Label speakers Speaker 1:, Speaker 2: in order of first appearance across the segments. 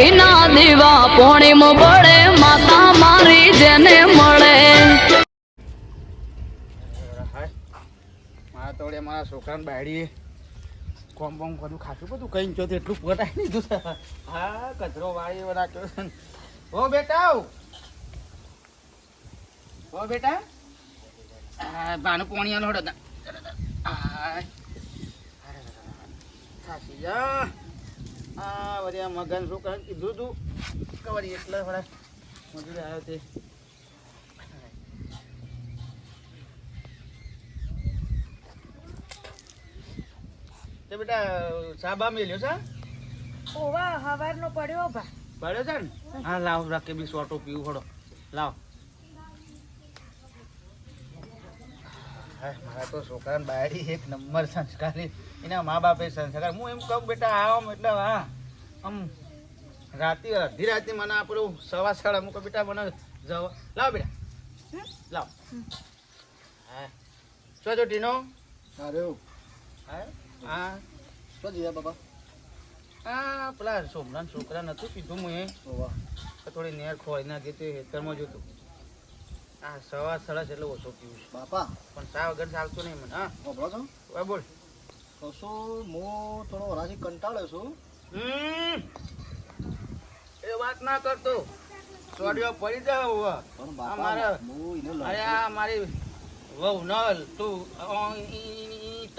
Speaker 1: ઘીના દીવા પોણીમ પડે માતા મારી જેને મળે
Speaker 2: મારા તોડે મારા છોકરાને બાળી કોમ બોમ બધું ખાતું બધું કઈ જો એટલું પટાઈ દીધું હા કચરો વાળી રાખ્યો હો બેટા હો બેટા બાનું પોણી હડો હાય જા આ વળી આ મગન છોકરાને કીધું તું. કે વળી એટલે વળે. મજૂરી આવ્યો તે. તે બેટા સાબા મેલ્યો છે?
Speaker 3: ઓવા હવારનો પડ્યો ભા.
Speaker 2: પડ્યો છે ને? હા લાવ રાખે બી સોટો પીવું પડો લાવ. મારા તો છોકરાને બાયડી એક નંબર સંસ્કારી. એના મા બાપે સંસ્કાર. હું એમ કહું બેટા આમ એટલે હા આમ રાતે અડધી રાતે મને આપણું સવા સાડા મૂકો બેટા મને જવા લાવ બેટા. લાવ. હા. ચો જો ટીનો?
Speaker 4: અરે
Speaker 2: હા? હા?
Speaker 4: શું જીયા બાબા
Speaker 2: હા પેલા સોમનાથ છોકરા નતું
Speaker 4: પીધું
Speaker 2: મેં. થોડી નેર ખોઈ નાખી તે હેતરમાં જોતું. આ સવા સરસ એટલે ઓછો પીવું છું.
Speaker 4: બાપા.
Speaker 2: પણ ચા વગર ચાલતું નહીં મને હા.
Speaker 4: ખબરો છો?
Speaker 2: હવે બોલ.
Speaker 4: તો શું હું થોડો વરાજી કંટાળ્યો છું.
Speaker 2: એ વાત ના કરતો. સોડિયો પડી જાય હવે.
Speaker 4: પણ બાપા
Speaker 2: મારા
Speaker 4: હું એને
Speaker 2: અરે આ મારી વહુ નલ તું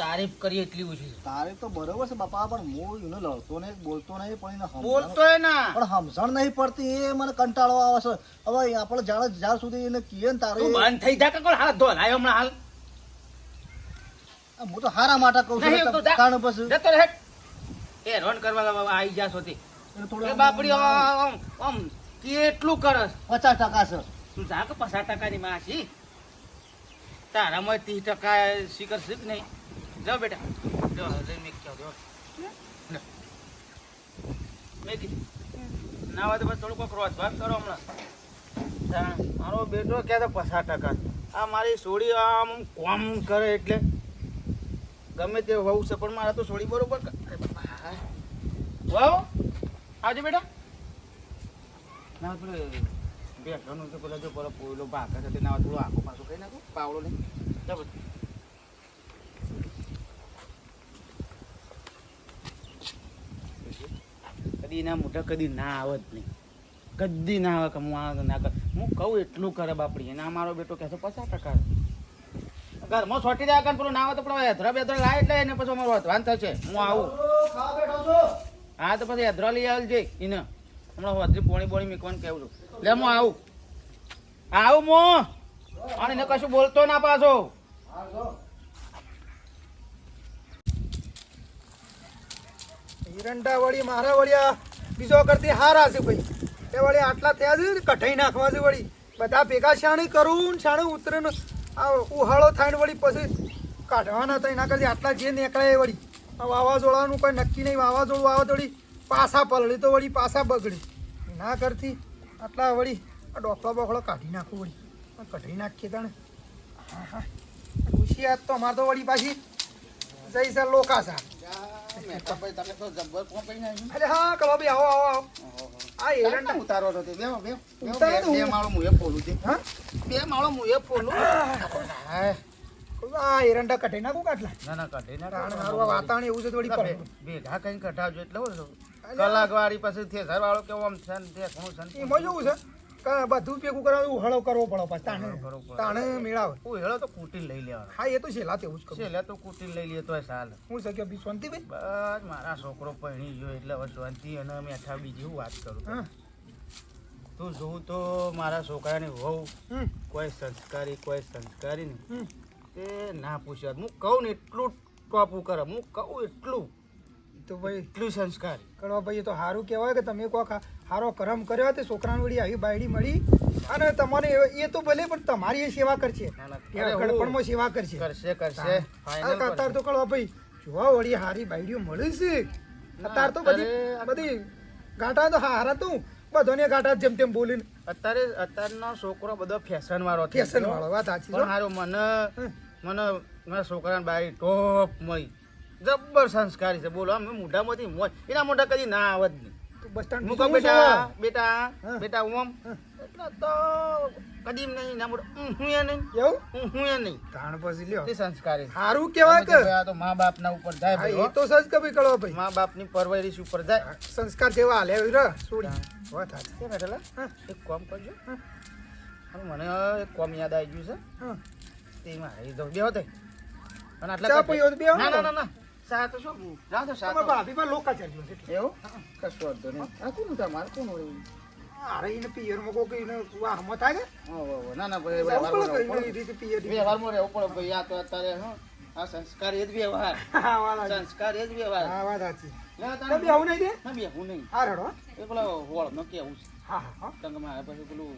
Speaker 2: તારીફ કરી એટલી ઓછી.
Speaker 4: તારે તો બરોબર છે બાપા પણ હું એને લડતો નહીં બોલતો નહીં પણ એને
Speaker 2: બોલતો ના.
Speaker 4: પણ સમજણ નહીં પડતી એ મને કંટાળો આવે છે. હવે આપણે જાણે જ્યાં સુધી એને કીએ ને તારે
Speaker 2: બંધ થઈ જા કે કોણ? હાથ ધોલાયો હમણાં હાલ.
Speaker 4: હું તો હારા માટે કહું છું કારણ પછી.
Speaker 2: જતો રહે. એ રોન કરવા આવી જા સોતી બાપડી આમ આમ કેટલું કરસ
Speaker 4: પચાસ ટકા છે.
Speaker 2: તું જા કે પચાસ ટકાની માં છી તારામાં ત્રીસ ટકા શીખર શીખ નહીં? જાઓ બેટા જો મેં જો મેં કીધું ના વાત બસ થોડું કોઈક રોજ ભાગ કરો હમણાં મારો બેટો ક્યાં તો પચાસ ટકા આ મારી સોડી આમ કોમ કરે એટલે ગમે તે વહુ છે પણ મારા તો સોડી બરોબર વહુ આવજો બેટા ના પેલો બેઠોનું તો પેલા જો પેલો પોયલો ભાગ છે તેના થોડું આખું પાછું કઈ નાખું પાવડો નહીં ચાલો કદી ના મોઢા કદી ના આવે જ નહીં. કદી ના આવે કે હું આ ના કર. હું કહું એટલું કરે બાપડી. અને મારો બેટો કહેશો પચાસ ટકા. ઘરમાં છોટી રહ્યા કારણ પેલું ના આવે તો પેલો હેધરા બેધરા લાય એટલે એને પછી અમારો વાન થશે. હું આવું. હા, તો પછી હેધરા લઈ આવજે એને. હમણાં વધરી પોણી બોણી મીકવાનું કેવું છું. લે, હું આવું. આવું મો અને એને કશું બોલતો ના પાછો
Speaker 4: હા જો
Speaker 5: હિરંડા વળી મારા વળ્યા. બીજો કરતી હારા છે ભાઈ. એ વળી આટલા થયા છે કઢાઈ નાખવા છે વળી. બધા ભેગા શાણી કરું ને શાણી ઉતરે આ ઉહાળો થાય ને વળી પછી કાઢવાના થાય. એના કરતી આટલા જે નીકળે એ વળી વાવાઝોડાનું કોઈ નક્કી નહીં. વાવાઝોડું વળી પાસા પલળી તો વળી પાસા બગડી. ના કરતી. આટલા વળી આ ડોકળો બોકળો કાઢી નાખું વળી. આ કઢાઈ નાખીએ તને હા હા ખુશી આજ તો અમારે તો વળી પાછી જઈશ લોકાસા
Speaker 2: મહેતાભાઈ તમે તો જબ્બર કોણ નાખ્યું
Speaker 5: અરે હા કલો બી આવો આવો આવો. આ એરંડા.
Speaker 2: ઉતારો તો તે. બે બે બે
Speaker 5: ઉતારો તો
Speaker 2: બે
Speaker 5: હું.
Speaker 2: માળો મુએ ફોલું છે
Speaker 5: હા?
Speaker 2: બે માળો મુએ ફોલું હા
Speaker 5: આ એરંડા નાખું કાટલા.
Speaker 2: ના ના કાઢી ના
Speaker 5: મારું વાતાવરણ એવું છે થોડી પડે
Speaker 2: ભેગા કઈ કઢાવજો એટલે કલાક વાળી પછી થેસર વાળો કેવો આમ છે ને તે ઘણું છે
Speaker 5: એમાં જેવું છે? કે બધું ભેગું કરવા હળો કરવો પડે પાછું. તાણે
Speaker 2: ઉહાળો.
Speaker 5: તાણે મેળાવે.
Speaker 2: હું હેળો તો કુટી લઈ લેવાનો.
Speaker 5: હા એ તો છેલ્લા તેવું જ કરું.
Speaker 2: તો કુટી લઈ લે તો સાલ
Speaker 5: હું શક્યો બી શાંતિ ભાઈ
Speaker 2: બસ મારા છોકરો પરણી ગયો એટલે હવે શાંતિ અને મેઠા બીજી હું વાત કરું. તું જોઉં તો મારા છોકરાની વહુ કોઈ સંસ્કારી કોઈ સંસ્કારી નહીં. તે ના પૂછ્યા હું કહું ને એટલું ટોપું કરે હું કહું એટલું.
Speaker 5: તો ભાઈ
Speaker 2: એટલું સંસ્કાર.
Speaker 5: કરવા ભાઈ એ તો સારું કહેવાય કે તમે કોક સારો કરમ કર્યો તે છોકરાને વળી આવી બાયડી મળી. અને તમારે એ- તો ભલે પણ તમારી એ સેવા કરશે. ગડપણમાં સેવા કરશે.
Speaker 2: કરશે કરશે.
Speaker 5: અત્યારે તો કળવા ભાઈ જોવા વળી હારી બાયડીઓ મળી છે. અત્યારે તો બધી બધી ગાંઠા તો હારા તું બધોને ગાંઠા જેમ તેમ બોલીને.
Speaker 2: અત્યારે અત્યારનો છોકરો બધો ફેશન વાળો
Speaker 5: ફેશન વાળો વાત સાચી
Speaker 2: પણ હારું મને મને મારા છોકરાને બાઈ ટોપ મળી. જબ્બર સંસ્કારી છે. બોલો આમ મોઢામાંથી મોજ એના મોઢા કદી ના આવત નહીં.
Speaker 5: બસ સ્ટેન્ડ
Speaker 2: મૂકો બેટા બેટા બેટા ઓમ એટલે તો કદીમ નહીં ના મોડ હું એ નહીં.
Speaker 5: એવું?
Speaker 2: હું હું એ નહીં.
Speaker 5: તાણ પછી લ્યો.
Speaker 2: તે સંસ્કારી.
Speaker 5: સારું કેવા કે.
Speaker 2: આ તો મા બાપ ના ઉપર જાય ભાઈ
Speaker 5: એ તો સજ કભી કળો ભાઈ.
Speaker 2: મા બાપની પરવરિશ ઉપર જાય.
Speaker 5: સંસ્કાર જેવા હાલે રે છોડી વાત સાચી.
Speaker 2: કે
Speaker 5: બેટલા
Speaker 2: એક કામ કરજો.
Speaker 5: હા.
Speaker 2: મને એક કામ યાદ આવી ગયું છે.
Speaker 5: હા.
Speaker 2: તેમાં આવી દો બેહો તે. અને આટલા
Speaker 5: ચા પીઓ બેહો ના
Speaker 2: ના ના. ના ના સા તો શું તો સા
Speaker 5: ભાભી પર લોકા ચાલ્યો છે
Speaker 2: એવું? કશું વાંધો નહીં. આ કોનું તમારે કોનું
Speaker 5: અરે એને પિયરમાં કોક એને વાહમાં થાય ને.
Speaker 2: ના ના ભાઈ વ્યવહારમાં રહેવું
Speaker 5: કઈ
Speaker 2: પડે. ભાઈ આ તો અત્યારે હા આ સંસ્કાર એ જ વ્યવહાર. સંસ્કાર એ જ વ્યવહાર.
Speaker 5: હા, વાત સાચી.
Speaker 2: આ
Speaker 5: તો નહીં દે?
Speaker 2: ના બેહવું નહીં.
Speaker 5: હા, રડો.
Speaker 2: એ પેલા હોળ નો કેવું છે.
Speaker 5: હા, હા,
Speaker 2: તંગમાં પાસે પેલું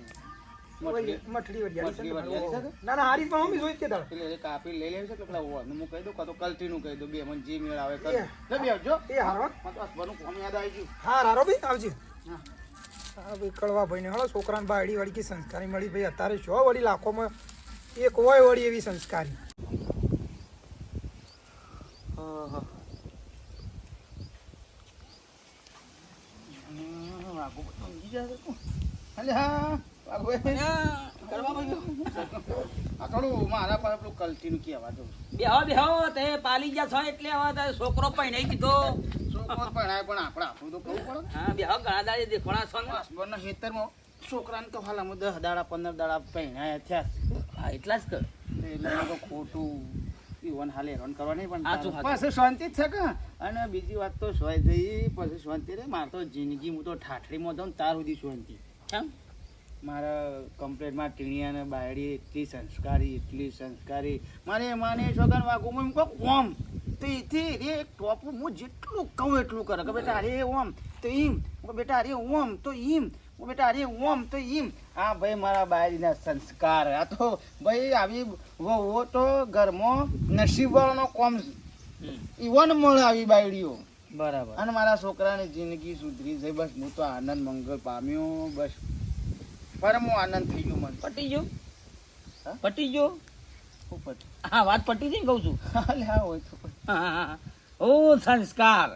Speaker 5: મઠડી. વરિયાળી ને. ના? ના હારી પણ જોઈ તારે.
Speaker 2: કાપી લઈ છે કે પેલા હોળ હું કહી દઉં કાં તો કલટીનું કહી દઉં. બે મને જે મેળ આવે કર.
Speaker 5: એ.
Speaker 2: લે
Speaker 5: એ હારો.
Speaker 2: મને કોમ યાદ આવી ગયું.
Speaker 5: હા રારો ભાઈ આવજો.
Speaker 2: હા.
Speaker 5: ભાઈ ભાઈને હળો છોકરાને બાયડી વાળી કે સંસ્કારી મળી. ભાઈ અત્યારે છો વળી લાખોમાં એક હોય વળી એવી સંસ્કારી.
Speaker 2: હા તું. હા,
Speaker 6: તે છોકરો પહેણાઈ કીધો.
Speaker 2: છોકરો પણ આપણે આપણું તો કહું પડે
Speaker 6: હા બેહો ઘણા દાડે દેખોણા છો ને.
Speaker 2: ખેતરમાં છોકરાને તો હાલ દસ દાડા પંદર દાડા પહેણાયા થયા.
Speaker 6: હા એટલા જ કર.
Speaker 2: એટલે તો ખોટું ઈવન હાલ હેરાન કરવા નહીં પણ. શાંતિ જ છે કે? અને બીજી વાત તો સોય જઈ પછી શાંતિ રે મારે તો જિંદગી હું તો ઠાઠડીમાં માં ને તાર સુધી શાંતિ.
Speaker 6: કેમ?
Speaker 2: મારા કમ્પ્લેટમાં ટીણિયા અને બાયડી એટલી સંસ્કારી એટલી સંસ્કારી. મારે માને છોકરા વાગું એમ કહું ઓમ તો એથી રે એક ટોપ હું જેટલું કહું એટલું કરે. કે બેટા અરે ઓમ તો ઈમ. બેટા અરે ઓમ તો ઈમ. બેટા અરે ઓમ તો ઈમ. હા ભાઈ મારા બાયડીના સંસ્કાર. આ તો ભાઈ આવી વહુઓ તો ઘરમાં નસીબવાળાનો કોમ ઈવન મળે આવી બાયડીઓ.
Speaker 6: બરાબર.
Speaker 2: અને મારા છોકરાની જિંદગી સુધરી જઈ બસ હું તો આનંદ મંગળ પામ્યો બસ. પરમો આનંદ થઈ ગયો મને.
Speaker 6: પટી ગયો? પટી ગયો? હા વાત પટી ગઈ ને કહું છું.
Speaker 2: હા હોય તો
Speaker 6: હા, હા, સંસ્કાર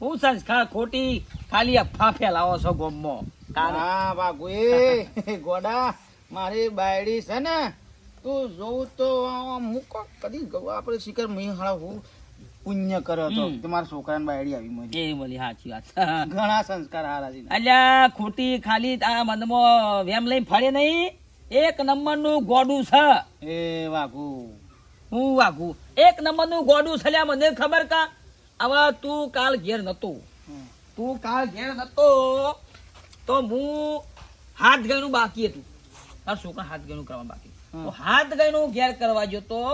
Speaker 6: હું સંસ્કાર ખોટી ખાલી અફા ફેલાવો છો ગોમો
Speaker 2: હા બાગુ એ ગોડા મારી બાયડી છે ને તું જોઉં તો મૂકો. કદી આપણે શિખર મહી હાળા હું પુણ્ય કર્યો હતો. કે મારા છોકરાને બાયડી આવી મળી.
Speaker 6: એ મળી સાચી વાત.
Speaker 2: ઘણા સંસ્કાર હારા છે.
Speaker 6: અલ્યા ખોટી ખાલી આ મનમાં વેમ લઈને ફરે નહીં. એક નંબરનું ગોડું છે.
Speaker 2: એ વાઘુ.
Speaker 6: હું વાઘુ? એક નંબરનું ગોડું છે લ્યા મને ખબર કા? હવે તું કાલ ઘેર નતો. તું કાલ ઘેર નતો તો હું હાથ ગયનું બાકી હતું. તારા છોકરા હાથ ગયનું કરવા બાકી. હાથ ગયનું ઘેર કરવા ગયો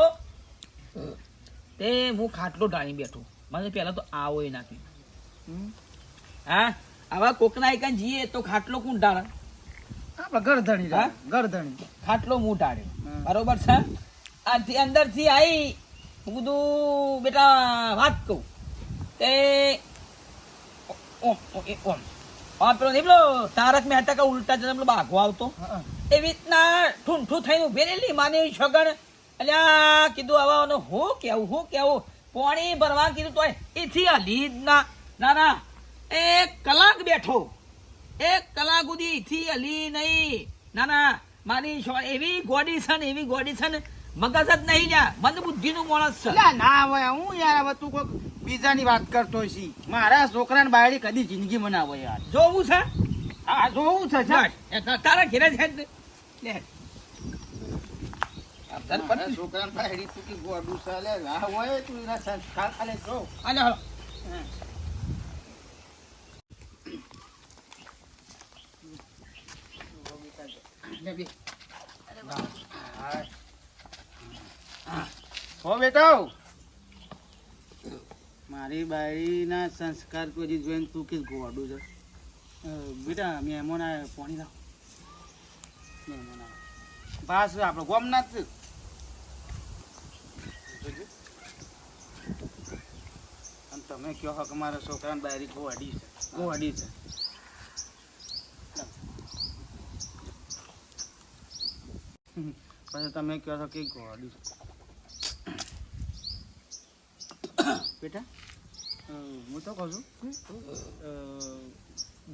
Speaker 6: તો હું ખાટલો ઢાળી બેઠો. મને પહેલાં તો આવો એ નાખ્યું હા? આવા કોકના એકાન જઈએ તો ખાટલો કોણ ઢાળે?
Speaker 2: આપણે ગરધણી
Speaker 6: હા?
Speaker 2: ગરધણી.
Speaker 6: ખાટલો હું ઢાળ્યો. બરોબર છે? આથી અંદરથી આવી હું કીધું બેટા વાત કહું. તે ઓમ ઓમ હા પેલો નહીં પેલો તારક મહેતા કા ઉલટા જન્મ પેલો બાઘો આવતો. એવી રીતના ઠૂંઠું થઈને ઊભી રહેલી માની છગણ અલ્યા કીધું હવે હું કેવું હું કેવું? પાણી ભરવા કીધું તો એથી હલી લીધ ના ના ના. એક કલાક બેઠો. એક કલાક સુધી એથી હલી નહીં. ના ના. મારી એવી ગોડી છે ને એવી ગોડી છે ને મગજ જ નહીં લ્યા મંદ બુદ્ધિનું માણસ છે.
Speaker 2: ના હોય હું યાર હવે તું કોઈક બીજાની વાત કરતો છી મારા છોકરાને બાયડી કદી જિંદગી મનાવો યાર.
Speaker 6: જોવું છે?
Speaker 2: આ જોવું છે
Speaker 6: તારા ઘેરે છે ને. લે.
Speaker 2: મારા
Speaker 6: પતિ-
Speaker 2: છોકરાને બાયડી તું કે ગોડું ચાલે ના હોય તું એના સંસ્કાર ખાલે જો
Speaker 6: આલે.
Speaker 2: બે. હો. બેટા મારી બાઈના સંસ્કાર તો હજી જોઈને તું કે ગોડું છે? બેટા મહેમાન આવે પાણી લાવ. મહેમાન આવે પાસ આપણે ગોમના જ છે. અને તમે કહો છો કે મારા છોકરાને બાયડી ગોવાડી છે. ગોવાડી છે. પછી તમે કહો છો કે ગોવાડી છે. બેટા હું તો કહું છું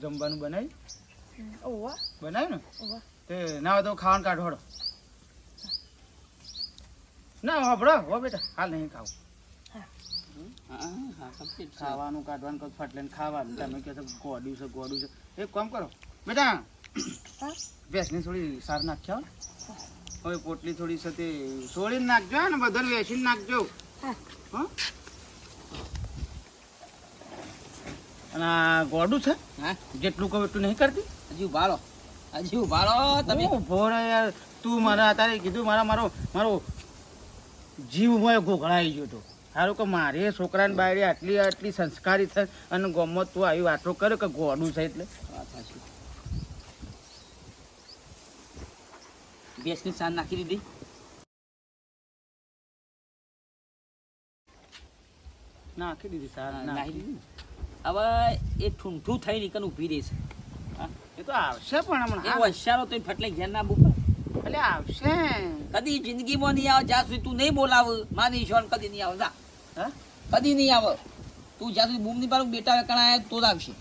Speaker 2: જમવાનું બનાવી બનાવ્યું ને? તે ના તો ખાવાનું કાઢોડો ના વાપરો હો બેટા હાલ નહીં ખાવું. ખાવાનું કાઢવાનું કઈ ફટલે લઈને ખાવાનું. તમે કહો છો ગોડ્યું છે ગોડ્યું છે. એક કામ કરો. બેટા
Speaker 3: હા?
Speaker 2: ભેંસની થોડી સાર નાખ્યા. હવે પોટલી થોડી છે તે સોળીને નાખજો ને બધાને વેચીને નાખજો.
Speaker 3: હા.
Speaker 2: અને આ ગોડું છે
Speaker 6: હા?
Speaker 2: જેટલું કહું એટલું નહીં કરતી?
Speaker 6: હજી ઊભા હજી ઊભા તમે.
Speaker 2: હું યાર તું મારા અત્યારે કીધું મારા મારો મારો જીવ મોય ગોગળાઈ ગયો તો સારું કે મારે છોકરાને બાયડે આટલી આટલી સંસ્કારી થઈ અને ગમત તું આવી વાતો કરે કે ગોડું છે એટલે?
Speaker 6: બેસની સાંજ નાખી દીધી.
Speaker 2: નાખી દીધી સાર નાખી દીધી.
Speaker 6: હવે એ ઠૂંઠું થઈ નીકળ ઊભી રહેશે
Speaker 2: એ તો આવશે પણ હમણાં.
Speaker 6: હોશિયારો તો ફટલે ઘેર ના બુક
Speaker 2: એટલે આવશે.
Speaker 6: કદી જિંદગીમાં નહીં આવે જ્યાં સુધી તું નહીં બોલાવ મારી ઈશ્વર કદી નહીં આવે. જા.
Speaker 2: હા?
Speaker 6: કદી નહીં આવે. તું જ્યાં સુધી બૂમની પાડું બેટા કણાય તો જ આવશે.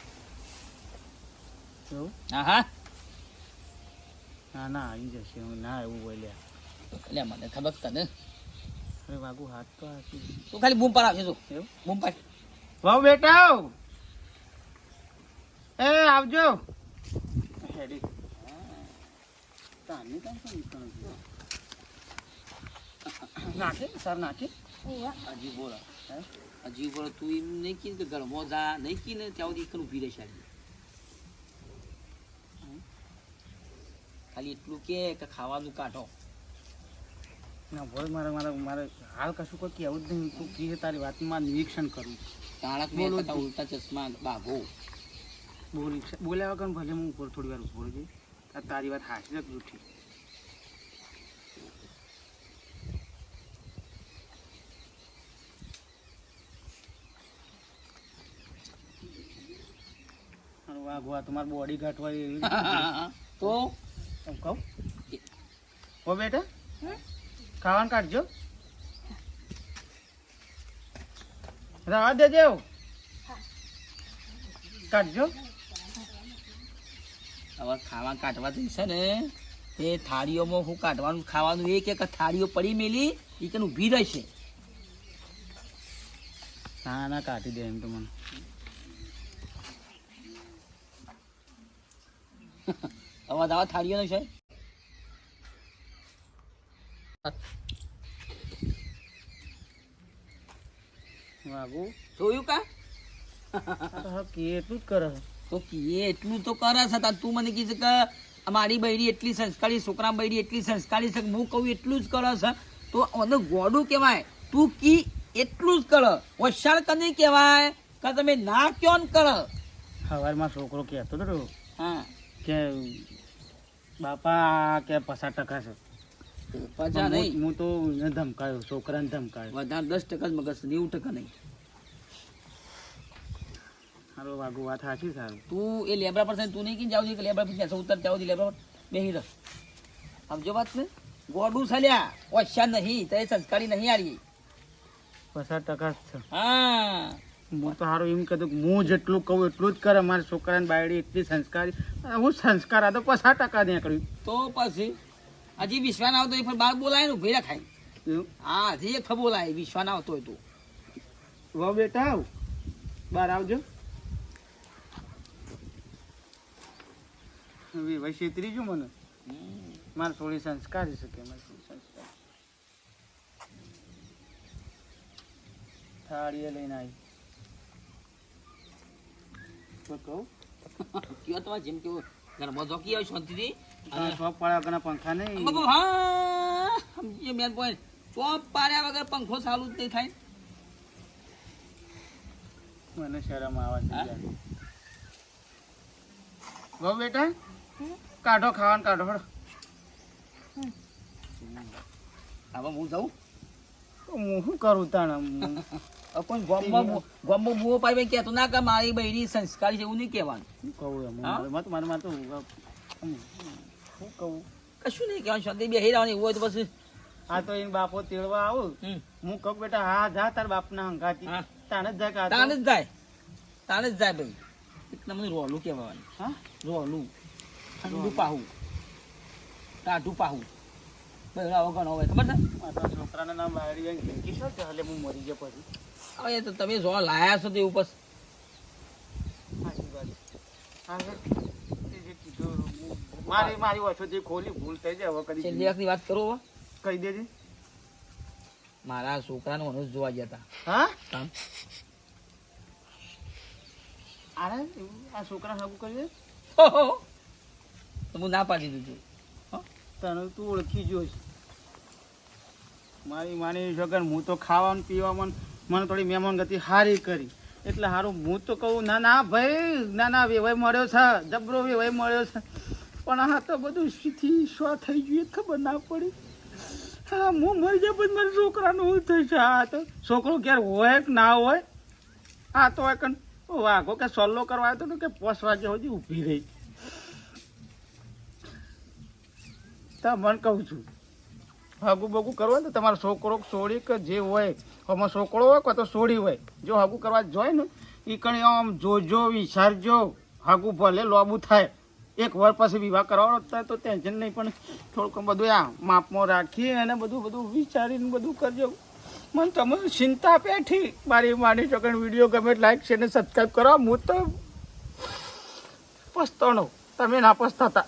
Speaker 6: હા હા
Speaker 2: ના ના આવી જશે. હું ના એવું બોલ્યા.
Speaker 6: એટલે મને ખબર તને.
Speaker 2: અરે વાગુ હાથ તો હાથી
Speaker 6: તું ખાલી બૂમ પાડ આવશે તું બૂમ પાડ.
Speaker 2: વાવ બેટા એ આવજો. હેડી. તાની કાંઈ પણ નીકળવું નાખે સર નાખે.
Speaker 6: હજી બોલો હજી બોલો તું એમ નહીં કીધું કે ઘરમાં જા નહીં કીધું ત્યાં સુધી એકલું ઊભી શાળી. ખાલી એટલું કે કે ખાવાનું કાઢો.
Speaker 2: ના બોલ મારે મારે મારે હાલ કશું કોઈ કહેવું જ નહીં. તું કી તારી વાતમાં નિરીક્ષણ કરું
Speaker 6: તાળક
Speaker 2: બોલો
Speaker 6: ઉલટા ચશ્મા બાઘો
Speaker 2: બોલ બોલ્યા વગર ભલે હું ઉપર થોડી વાર ઊભો જઈશ. આ તારી વાત હાસી જ જૂઠી? વાહ તમારી બોડી ઘાટ હોય એવી
Speaker 6: તો?
Speaker 2: એમ કહું? હો બેટા ખાવાનું કાઢજો. રવા દેજે. કાઢજો.
Speaker 6: ખાવા કાઢવા જઈશે ને? એ થાળીઓમાં હું કાઢવાનું ખાવાનું એક એક થાળીઓ પડી મેલી એ કે ઊભી રહેશે.
Speaker 2: ના ના કાઢી દે એમ તો મને.
Speaker 6: અવાજ આવા થાળીઓનો છે?
Speaker 2: વાગુ
Speaker 6: જોયું કા?
Speaker 2: કેટલું જ કરે.
Speaker 6: તો કીએ એટલું તો કરે છે તાર. તું મને કીધું કે મારી બૈરી એટલી સંસ્કારી છોકરા બૈરી એટલી સંસ્કારી છે હું કહું એટલું જ કરે છે. તો મને ગોડું કહેવાય. તું કી એટલું જ કરે. હોશિયાર કને કહેવાય? કે તમે ના ક્યો ને કરે?
Speaker 2: સવારમાં છોકરો કહેતો હતો
Speaker 6: હા.
Speaker 2: કે બાપા કે પસાર ટકા છે.
Speaker 6: પચા નહીં.
Speaker 2: હું તો ધમકાયો છોકરાને ધમકાયો.
Speaker 6: વધારે દસ ટકા જ મગજ નેવું ટકા નહીં.
Speaker 2: હારો વાગુ વાત સાચી સારું
Speaker 6: તું એ લેબરા પર તું નહીં કે જાવ કે લેબરા પર ત્યાં ઉતર જાવ લેબરા પર બેહી રહ. સમજો વાત ને ગોડું સલ્યા ઓછા નહીં તે સંસ્કારી નહીં આરી
Speaker 2: પસાર ટકા છે.
Speaker 6: હા.
Speaker 2: હું તો સારું એમ કહેતો કે હું જેટલું કહું એટલું જ કરે મારા છોકરાને બાયડી એટલી સંસ્કારી. હું સંસ્કાર આ તો પસાર ટકા નીકળ્યું.
Speaker 6: તો પછી હજી વિશ્વાના આવતો પણ બાર બોલાય ને ભેરા ખાય હા હજી એક બોલાય વિશ્વાના આવતો હોય તો.
Speaker 2: વાહ બેટા આવ બહાર આવજો. વૈસે ત્રીજું મને? મારે થોડી સંસ્કારી શકે મારે થોડી સંસ્કાર. થાળીએ લઈને આવી. તો કહું?
Speaker 6: કયો તમારે જેમ કેવો ઘરમાં જોકી આવે શાંતિથી?
Speaker 2: અને પાડ્યા વગરના પંખા નહીં.
Speaker 6: બાબુ, હા સમજી મેન પોઈન્ટ ચોપ પાડ્યા વગર પંખો ચાલુ જ નહીં થાય.
Speaker 2: મને શરમ આવે છે બહુ બેટા? કાઢો ખાવાનું કાઢો હળો.
Speaker 6: હવે હું જાઉં?
Speaker 2: તો હું શું કરું તાણ?
Speaker 6: કોઈ ગોમ્બો ગોમમાં બુઓ પાઈ કહેતો ના કે મારી બૈરી સંસ્કારી છે એવું નહીં કહેવાનું.
Speaker 2: શું કહું? મારે મારે મારે તો શું કહું?
Speaker 6: કશું નહીં કહેવાનું શાંતિ બે હેરાવાની એવું હોય તો પછી
Speaker 2: આ તો એને બાપો તેડવા આવું. હું કહું બેટા હા જા તાર બાપના હંગાતી તાને જ જાય કે તો-
Speaker 6: તાને જ જાય. તાને જ જાય ભાઈ. મને રોલું કહેવાનું
Speaker 2: હા?
Speaker 6: રોલું. ઠંડુ પાહું. ટાઢું પાહું. બધા વગર હોય. ખબર છે?
Speaker 2: છોકરાના નામ આવીને ભેગી છે. એટલે હું મરી ગયો પછી.
Speaker 6: હવે તો તમે જો લાયા છો તે ઉપર.
Speaker 2: મારી મારી વર્ષોથી ખોલી ભૂલ થઈ જાય હવે કદી
Speaker 6: છેલ્લી વાત કરું
Speaker 2: કહી દેજે.
Speaker 6: મારા છોકરાને અનુજ જોવા ગયા હતા
Speaker 2: હા? એવું આ છોકરા સાબુ કરી દે
Speaker 6: તો હું ના પાડી દીધું.
Speaker 2: તને તું ઓળખી જોઈશ મારી માની જગન હું તો ખાવાનું પીવામાં મને થોડી મહેમાન ગતિ સારી કરી. એટલે સારું હું તો કહું, ના ના, ભાઈ, ના ના વેવાય મળ્યો છે, જબરો વેવાય મળ્યો છે. પણ હા તો બધું સીથી શો થઈ ગયું ખબર ના પડી. હા, હું મરી જાય પછી મારા છોકરાનું શું થશે? હા તો છોકરો ક્યારે હોય કે ના હોય? હા તો વાઘો કે સોલ્લો કરવા આવ્યો હતો કે પોસ જે સુધી ઊભી રહી. તો, મને કહું છું. હગું બગું કરવું ને તો તમારો છોકરો સોળી કે જે હોય, આમાં છોકરો હોય કે તો સોળી હોય. જો હગું કરવા જોઈએ ને એ કણી આમ જોજો, વિચારજો, હાગુ ભલે લોબું થાય. એક વાર પછી વિવાહ કરવાનો થાય તો ટેન્શન નહીં, પણ થોડુંક બધું આ માપમાં રાખી અને બધું બધું વિચારીને બધું કરજો. મને તમે ચિંતા પેઠી મારી માની ચોકન વીડિયો ગમે લાઈક છે ને સબસ્ક્રાઈબ કરો. હું તો પસ્તાણો. તમે ના પસ્તાતા.